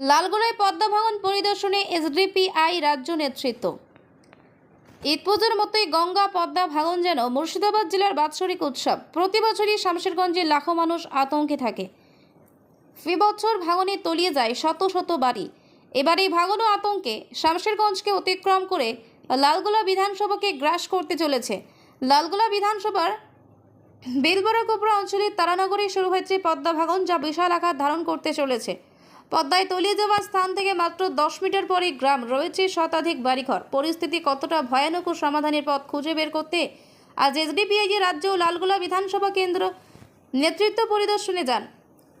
লালগোলায় পদ্মা ভাঙন পরিদর্শনে এসডিপিআই রাজ্য নেতৃত্ব। ঈদ পুজোর মতোই গঙ্গা পদ্মা ভাঙন যেন মুর্শিদাবাদ জেলার বাৎসরিক উৎসব। প্রতি বছরই শামশেরগঞ্জে লাখো মানুষ আতঙ্কে থাকে। ফি বছর ভাঙনে তলিয়ে যায় শত শত বাড়ি। এবার এই ভাঙন আতঙ্কে শামশেরগঞ্জকে অতিক্রম করে লালগোলা বিধানসভাকে গ্রাস করতে চলেছে। লালগোলা বিধানসভার বেলবরা কোপরা অঞ্চলের তারানগরে শুরু হয়েছে পদ্মা ভাঙন, যা বিশাল আকার ধারণ করতে চলেছে। পদ্মায় তলিয়ে যাওয়া স্থান থেকে মাত্র দশ মিটার পরে গ্রাম রয়েছে শতাধিক বাড়িঘর। পরিস্থিতি কতটা ভয়ানক ও সমাধানের পথ খুঁজে বের করতে আজ এসডিপিআই রাজ্য ও লালগোলা বিধানসভা কেন্দ্র নেতৃত্ব পরিদর্শনে যান।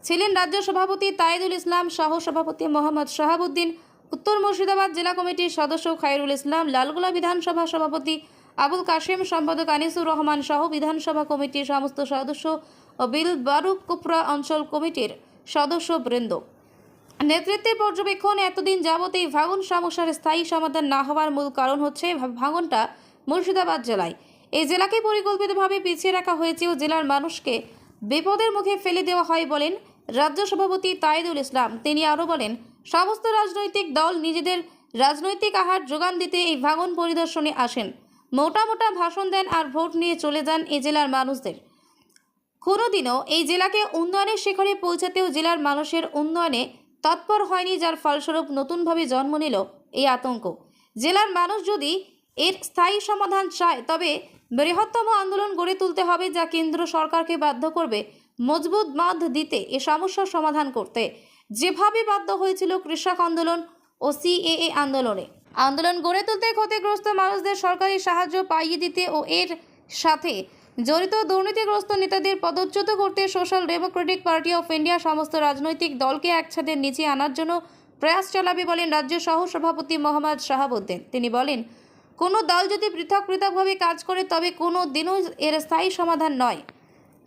ছিলেন রাজ্য সভাপতি তায়েদুল ইসলাম, সহ সভাপতি মোহাম্মদ শাহাবুদ্দিন, উত্তর মুর্শিদাবাদ জেলা কমিটির সদস্য খায়রুল ইসলাম, লালগোলা বিধানসভা সভাপতি আবুল কাশেম, সম্পাদক আনিসুর রহমান সহ বিধানসভা কমিটির সমস্ত সদস্য ও বিল বারুক কুপরা অঞ্চল কমিটির সদস্য বৃন্দ নেতৃত্বের পর্যবেক্ষণ এতদিন যাবত এই ভাঙন সমস্যার স্থায়ী সমাধান না হওয়ার মূল কারণ হচ্ছে ভাঙনটা মুর্শিদাবাদ জেলায়। এই জেলাকে পরিকল্পিতভাবে পিছিয়ে রাখা হয়েছে ও জেলার মানুষকে বিপদের মুখে ফেলে দেওয়া হয় বলেন রাজ্য সভাপতি তায়েদুল ইসলাম। তিনি আরও বলেন, সমস্ত রাজনৈতিক দল নিজেদের রাজনৈতিক আহার যোগান দিতে এই ভাঙন পরিদর্শনে আসেন। মোটা মোটা ভাষণ দেন আর ভোট নিয়ে চলে যান এই জেলার মানুষদের। কোনোদিনও এই জেলাকে উন্নয়নের শিখরে পৌঁছাতেও জেলার মানুষের উন্নয়নে তৎপর হয়নি যার ফলস্বরূপ নতুনভাবে জন্ম নিল এই আতঙ্ক। জেলার মানুষ যদি এর স্থায়ী সমাধান চায়, তবে বৃহত্তম আন্দোলন গড়ে তুলতে হবে যা কেন্দ্র সরকারকে বাধ্য করবে মজবুত বাঁধ দিতে এ সমস্যার সমাধান করতে। যেভাবে বাধ্য হয়েছিল কৃষক আন্দোলন ও সিএএ আন্দোলনে। আন্দোলন গড়ে তুলতে ক্ষতিগ্রস্ত মানুষদের সরকারি সাহায্য পাইয়ে দিতে ও এর সাথে জড়িত দুর্নীতিগ্রস্ত নেতাদের পদচ্যুত করতে Social Democratic Party of India সমস্ত রাজনৈতিক দলকে এক ছাদের নিচে আনার জন্য প্রয়াস চালাবে বলেন রাজ্য সহ সভাপতি মোহাম্মদ শাহাবুদ্দিন। তিনি বলেন, কোনো দল যদি পৃথক পৃথকভাবে কাজ করে, তবে কোনো দিনও এর স্থায়ী সমাধান নয়।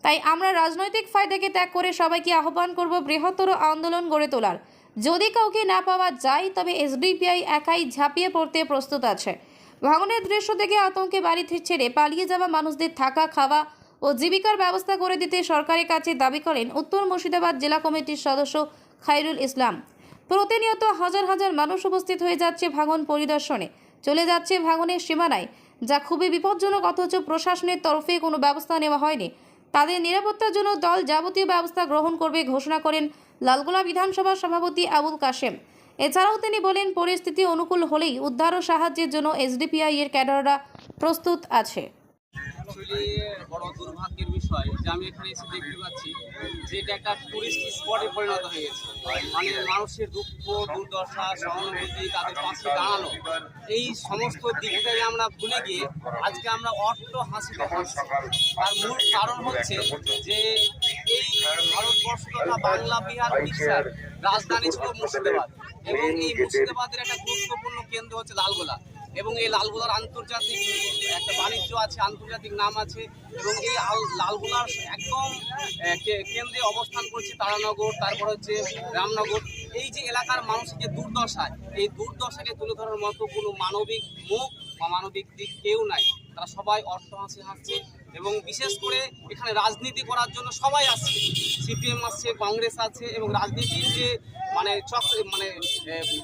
তাই আমরা রাজনৈতিক ফায়দাকে ত্যাগ করে সবাইকে আহ্বান করব বৃহত্তর আন্দোলন গড়ে তোলার। যদি কাউকে না পাওয়া যায়, তবে এসডিপিআই একাই ঝাঁপিয়ে পড়তে প্রস্তুত আছে। ভাঙনের দৃশ্য থেকে আতঙ্কে বাড়ি ছেড়ে পালিয়ে যাওয়া মানুষদের থাকা, খাওয়া ও জীবিকার ব্যবস্থা করে দিতে সরকারের কাছে দাবি করেন উত্তর মুর্শিদাবাদ জেলা কমিটির সদস্য খায়রুল ইসলাম। প্রতিনিয়ত হাজার হাজার মানুষ উপস্থিত হয়ে যাচ্ছে ভাঙন পরিদর্শনে। চলে যাচ্ছে ভাঙনের সীমানায়, যা খুবই বিপজ্জনক অথচ প্রশাসনের তরফে কোনো ব্যবস্থা নেওয়া হয়নি। তাদের নিরাপত্তার জন্য দল যাবতীয় ব্যবস্থা গ্রহণ করবে ঘোষণা করেন লালগোলা বিধানসভার সভাপতি আবুল কাশেম। এছাড়াও তিনি বলেন, পরিস্থিতি অনুকূল হলেই উদ্ধার ও সাহায্যের জন্য এসডিপিআই এর ক্যাডাররা প্রস্তুত আছে। বড় দুর্ভাগ্যের বিষয় যে আমি এখানে দেখতে পাচ্ছি একটা টুরিস্ট স্পটে পরিণত মানে মানুষের দুঃখ, দুর্দশা দাঁড়ানো, এই সমস্ত আমরা ভুলে গিয়ে আজকে আমরা অট্ট হাসিতে হাসছি। তার মূল কারণ হচ্ছে যে এই ভারতবর্ষ তথা বাংলা, বিহার, উড়িষ্যার রাজধানী ছিল মুর্শিদাবাদ। এবং এই মুর্শিদাবাদের একটা গুরুত্বপূর্ণ কেন্দ্র হচ্ছে লালগোলা। এবং এই লালগোলার আন্তর্জাতিক একটা বাণিজ্য আছে, আন্তর্জাতিক নাম আছে। এবং এই লালগোলার একদম কেন্দ্রে অবস্থান করছে তারানগর, তারপর হচ্ছে রামনগর। এই যে এলাকার মানুষের যে দুর্দশা, এই দুর্দশাকে তুলে ধরার মতো কোনো মানবিক মুখ বা মানবিক দিক কেউ নাই। তারা সবাই অর্থ হাসি হাসছে। এবং বিশেষ করে এখানে রাজনীতি করার জন্য সবাই আসছে। সিপিএম আসছে, কংগ্রেস আছে এবং রাজনীতির যে মানে চক্র মানে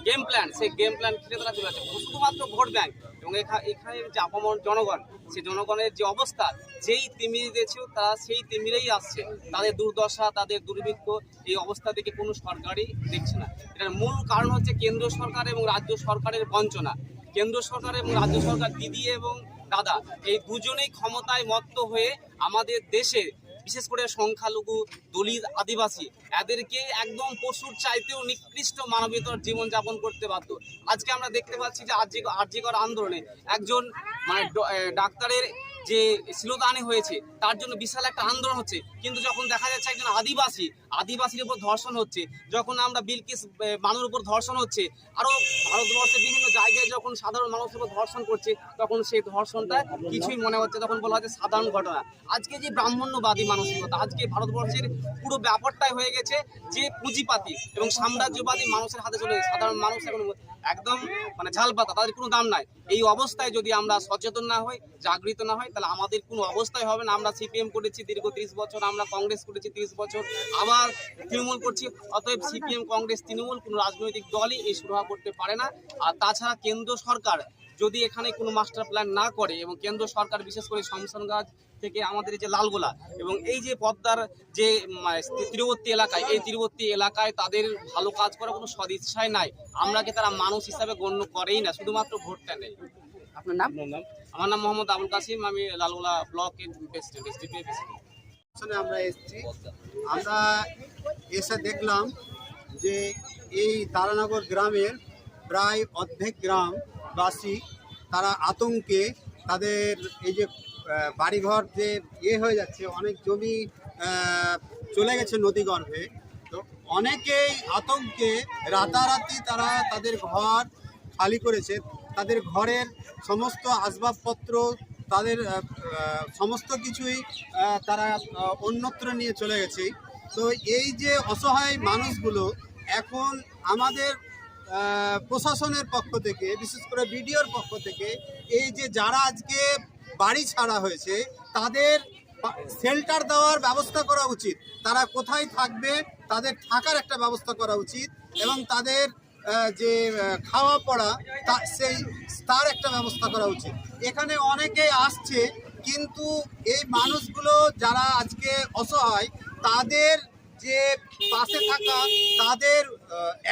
গেম প্ল্যান সেই গেম প্ল্যান খেলে তারা চলে যাচ্ছে শুধুমাত্র ভোট ব্যাংক এবং এখা- এখানে যে আপামর জনগণ, সেই জনগণের যে অবস্থা, যেই তিমিরে দিয়েছিল তারা সেই তিমিরেই আসছে। তাদের দুর্দশা, তাদের দুর্ভিক্ষ, এই অবস্থা থেকে কোনো সরকারই দেখছে না। এটার মূল কারণ হচ্ছে কেন্দ্র সরকার এবং রাজ্য সরকারের বঞ্চনা। কেন্দ্র সরকার এবং রাজ্য সরকার দিদি এবং দাদা, এই দুজনেই ক্ষমতায় মত্ত হয়ে আমাদের দেশে, বিশেষ করে সংখ্যালঘু দলিত আদিবাসী, এদেরকে একদম পশুর চাইতেও নিকৃষ্ট মানবীয়তার জীবনযাপন করতে বাধ্য। আজকে আমরা দেখতে পাচ্ছি যে আর্জি আর্জিকর আন্দোলনে একজন মানে ডাক্তারের যে শিলদানি হয়েছে, তার জন্য বিশাল একটা আন্দোলন হচ্ছে। কিন্তু যখন দেখা যাচ্ছে একজন আদিবাসী, আদিবাসীর উপর ধর্ষণ হচ্ছে, যখন আমরা বিলকিস বানুর উপর ধর্ষণ হচ্ছে আরও ভারতবর্ষের বিভিন্ন জায়গায় যখন সাধারণ মানুষের উপর ধর্ষণ করছে, তখন সেই ধর্ষণটা কিছুই মনে হচ্ছে তখন বলা হচ্ছে সাধারণ ঘটনা। আজকে যে ব্রাহ্মণ্যবাদী মানসিকতা, আজকে ভারতবর্ষের পুরো ব্যাপারটাই হয়ে গেছে যে পুঁজিপাতি এবং সাম্রাজ্যবাদী মানুষের হাতে চলে। সাধারণ মানুষ এখন একদম মানে ঝাল পাতা তাদের কোনো দাম নাই। এই অবস্থায় যদি আমরা সচেতন না হই, জাগৃত না হই তাহলে আমাদের কোনো অবস্থাই হবে না। আমরা সিপিএম করেছি দীর্ঘ তিরিশ বছর আমরা কংগ্রেস করেছি তিরিশ বছর আবার তৃণমূল করছি। অতএব সিপিএম কংগ্রেস তৃণমূল কোনো রাজনৈতিক দলই এই সুরাহা করতে পারে না। আর তাছাড়া কেন্দ্র সরকার যদি এখানে কোনো মাস্টার প্ল্যান না করে এবং কেন্দ্র সরকার বিশেষ করে শমশানগাছ থেকে আমাদের এই যে লালগোলা এবং এই যে পদ্মার যে তীরবর্তী এলাকায় এই তীরবর্তী এলাকায় তাদের ভালো কাজ করার কোনো সদিচ্ছাই নাই। আমরাকে তারা মানুষ হিসাবে গণ্য করেই না শুধুমাত্র ভোটটা নেই। আপনার নাম? আমার নাম মোহাম্মদ আবুল কাসিম আমি লালগোলা ব্লকের প্রেসিডেন্ট এসডিপি প্রেসিডেন্ট আমরা এসেছি। আমরা এসে দেখলাম যে এই তারানগর গ্রামের প্রায় অর্ধেক গ্রামবাসী তারা আতঙ্কে তাদের এই যে বাড়িঘর যে ইয়ে হয়ে যাচ্ছে অনেক জমি চলে গেছে নদীগর্ভে তো অনেকেই আতঙ্কে রাতারাতি তারা তাদের ঘর খালি করেছে। তাদের ঘরের সমস্ত আসবাবপত্র, তাদের সমস্ত কিছুই তারা অন্যত্র নিয়ে চলে গেছে। তো এই যে অসহায় মানুষগুলো এখন আমাদের প্রশাসনের পক্ষ থেকে, বিশেষ করে বিডিওর পক্ষ থেকে, এই যে যারা আজকে বাড়ি ছাড়া হয়েছে, তাদের শেল্টার দেওয়ার ব্যবস্থা করা উচিত। তারা কোথায় থাকবে, তাদের থাকার একটা ব্যবস্থা করা উচিত এবং তাদের যে খাওয়া পড়া, তা সেই, তার একটা ব্যবস্থা করা উচিত। এখানে অনেকেই আসছে, কিন্তু এই মানুষগুলো যারা আজকে অসহায়, তাদের যে পাশে থাকা, তাদের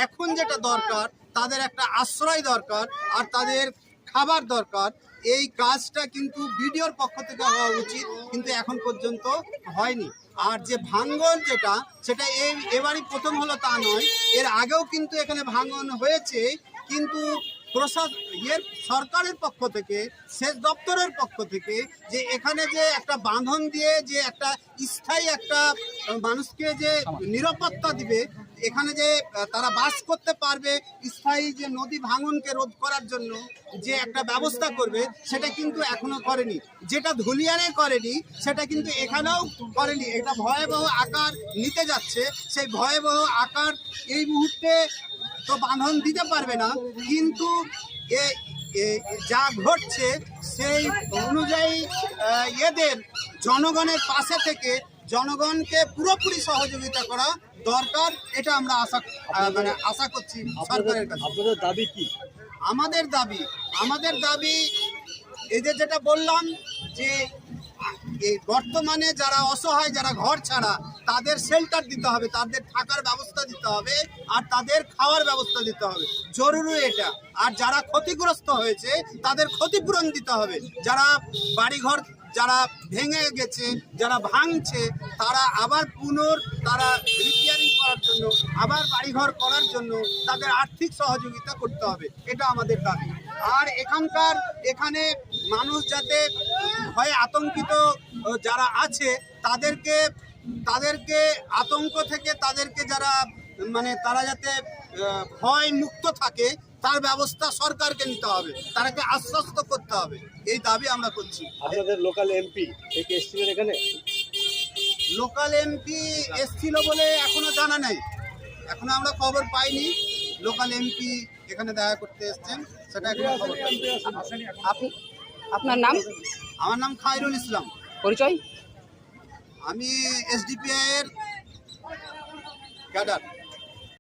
এখন যেটা দরকার, তাদের একটা আশ্রয় দরকার, আর তাদের খাবার দরকার। এই কাজটা কিন্তু বিডিওর পক্ষ থেকে হওয়া উচিত, কিন্তু এখন পর্যন্ত হয়নি। আর যে ভাঙ্গন যেটা, সেটা এই এবারই প্রথম হলো তা নয়। এর আগেও কিন্তু এখানে ভাঙ্গন হয়েছে, কিন্তু প্রশাস, ইয়ের সরকারের পক্ষ থেকে, সেচ দপ্তরের পক্ষ থেকে যে এখানে যে একটা বাঁধন দিয়ে যে একটা স্থায়ী একটা মানুষকে যে নিরাপত্তা দিবে, এখানে যে তারা বাস করতে পারবে স্থায়ী যে নদী ভাঙনকে রোধ করার জন্য যে একটা ব্যবস্থা করবে, সেটা কিন্তু এখনও করেনি। যেটা ধুলিয়ানে করেনি, সেটা কিন্তু এখানেও করেনি। এটা ভয়াবহ আকার নিতে যাচ্ছে। সেই ভয়াবহ আকার এই মুহূর্তে তো বাঁধন দিতে পারবে না কিন্তু যা ঘটছে সেই অনুযায়ী এদের জনগণের পাশে থেকে জনগণকে পুরোপুরি সহযোগিতা করা দরকার এটা আমরা আশা মানে আশা করছি সরকারের কাছে। আপনাদের দাবি কি? আমাদের দাবি আমাদের দাবি এদের যেটা বললাম যে এই বর্তমানে যারা অসহায়, যারা ঘর ছাড়া, তাদের শেল্টার দিতে হবে, তাদের থাকার ব্যবস্থা দিতে হবে আর তাদের খাওয়ার ব্যবস্থা দিতে হবে। জরুরি এটা। আর যারা ক্ষতিগ্রস্ত হয়েছে, তাদের ক্ষতিপূরণ দিতে হবে। যারা বাড়িঘর, যারা ভেঙে গেছে, যারা ভাঙছে, তারা আবার পুনর তারা রিপেয়ারিং করার জন্য, আবার বাড়িঘর করার জন্য তাদের আর্থিক সহযোগিতা করতে হবে। এটা আমাদের দাবি। আর এখানকার, এখানে মানুষ যাতে ভয়ে আতঙ্কিত যারা আছে তাদেরকে তাদেরকে আতঙ্ক থেকে তাদেরকে যারা মানে তারা যাতে ভয় মুক্ত থাকে তার ব্যবস্থা সরকারকে নিতে হবে। তারাকে আশ্বস্ত করতে হবে। এই দাবি আমরা করছি। আপনাদের লোকাল এমপি এই কে এখানে? লোকাল এমপি এসছিল বলে এখনও জানা নেই। এখনও আমরা খবর পাইনি। লোকাল এমপি এখানে দেখা করতে এসছেন সেটা এখনও খবর আপনি আপনার নাম? আমার নাম খায়রুল ইসলাম। পরিচয়? আমি এসডিপিআই এর ক্যাডার।